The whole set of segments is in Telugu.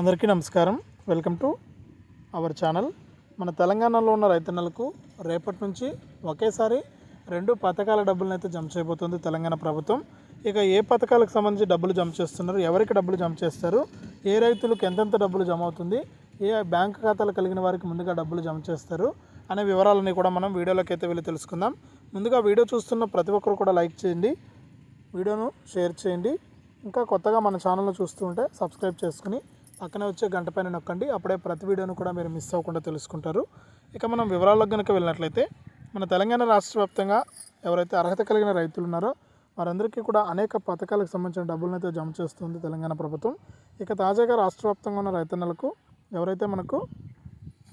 అందరికీ నమస్కారం. Welcome to our channel. మన తెలంగాణలో ఉన్న రైతన్నలకు రేపటి నుంచి ఒకేసారి రెండు పథకాల డబ్బులను అయితే జమ చేయబోతుంది తెలంగాణ ప్రభుత్వం. ఇక ఏ పథకాలకు సంబంధించి డబ్బులు జమ చేస్తున్నారు ఎవరికి డబ్బులు జమ చేస్తారు ఏ రైతులకు ఎంతెంత డబ్బులు జమ అవుతుంది ఏ బ్యాంక్ ఖాతాలు కలిగిన వారికి ముందుగా డబ్బులు జమ చేస్తారు అనే వివరాలన్నీ కూడా మనం వీడియోలోకి అయితే వెళ్ళి తెలుసుకుందాం. ముందుగా వీడియో చూస్తున్న ప్రతి ఒక్కరు కూడా లైక్ చేయండి వీడియోను షేర్ చేయండి. ఇంకా కొత్తగా మన ఛానల్లో చూస్తుంటే సబ్స్క్రైబ్ చేసుకుని పక్కనే వచ్చే గంట పైన నొక్కండి. అప్పుడే ప్రతి వీడియోను కూడా మీరు మిస్ అవ్వకుండా తెలుసుకుంటారు. ఇక మనం వివరాల్లోకి కనుక వెళ్ళినట్లయితే మన తెలంగాణ రాష్ట్ర వ్యాప్తంగా ఎవరైతే అర్హత కలిగిన రైతులు ఉన్నారో వారందరికీ కూడా అనేక పథకాలకు సంబంధించిన డబ్బులను అయితే జమ చేస్తుంది తెలంగాణ ప్రభుత్వం. ఇక తాజాగా రాష్ట్ర వ్యాప్తంగా ఉన్న రైతన్నలకు ఎవరైతే మనకు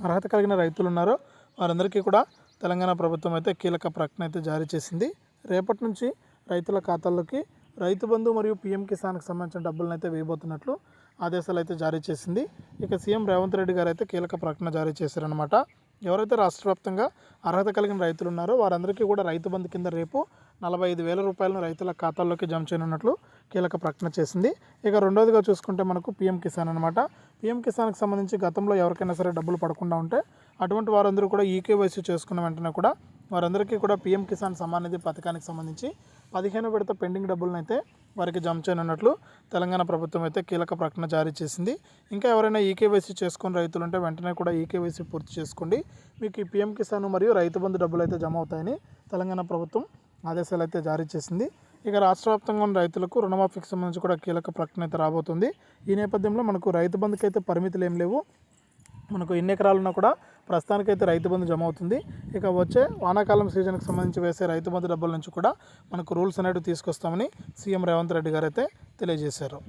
అర్హత కలిగిన రైతులు ఉన్నారో వారందరికీ కూడా తెలంగాణ ప్రభుత్వం అయితే కీలక ప్రకటన అయితే జారీ చేసింది. రేపటి నుంచి రైతుల ఖాతాల్లోకి రైతు బంధు మరియు పీఎం కిసాన్కి సంబంధించిన డబ్బులను అయితే వేయబోతున్నట్లు ఆదేశాలు అయితే జారీ చేసింది. ఇక సీఎం రేవంత్ రెడ్డి గారు అయితే కీలక ప్రకటన జారీ చేశారనమాట ఎవరైతే రాష్ట్ర వ్యాప్తంగా అర్హత కలిగిన రైతులు ఉన్నారో వారందరికీ కూడా రైతు బంధు కింద రేపు నలభై ఐదు వేల రూపాయలను రైతుల ఖాతాల్లోకి జమ చేయనున్నట్లు కీలక ప్రకటన చేసింది. ఇక రెండోదిగా చూసుకుంటే మనకు పీఎం కిసాన్ అనమాట పీఎం కిసాన్కి సంబంధించి గతంలో ఎవరికైనా సరే డబ్బులు పడకుండా ఉంటే అటువంటి వారందరూ కూడా ఈకేవైసీ చేసుకున్న వెంటనే కూడా వారందరికీ కూడా పీఎం కిసాన్ సమ్మాన్ నిధి పథకానికి సంబంధించి పదిహేను విడత పెండింగ్ డబ్బులను అయితే వారికి జమ చేయనున్నట్లు తెలంగాణ ప్రభుత్వం అయితే కీలక ప్రకటన జారీ చేసింది. ఇంకా ఎవరైనా ఈకేవైసీ చేసుకుని రైతులు ఉంటే వెంటనే కూడా ఈకేవైసీ పూర్తి చేసుకోండి. మీకు ఈ పీఎం కిసాన్ మరియు రైతు బంధు డబ్బులు అయితే జమ అవుతాయని తెలంగాణ ప్రభుత్వం ఆదేశాలు అయితే జారీ చేసింది. ఇక రాష్ట్ర వ్యాప్తంగా ఉన్న రైతులకు రుణమాఫీకి సంబంధించి కూడా కీలక ప్రకటన అయితే రాబోతుంది. ఈ నేపథ్యంలో మనకు రైతు బంధుకి అయితే పరిమితులు ఏం లేవు. మనకు ఎన్ని ఎకరాలున్నా కూడా ప్రస్తుతానికైతే రైతు బంధు జమ అవుతుంది. ఇక వచ్చే వానాకాలం సీజన్కి సంబంధించి వేసే రైతు బంధు డబ్బుల నుంచి కూడా మనకు రూల్స్ అనేవి తీసుకొస్తామని సీఎం రేవంత్ రెడ్డి గారు అయితే తెలియజేశారు.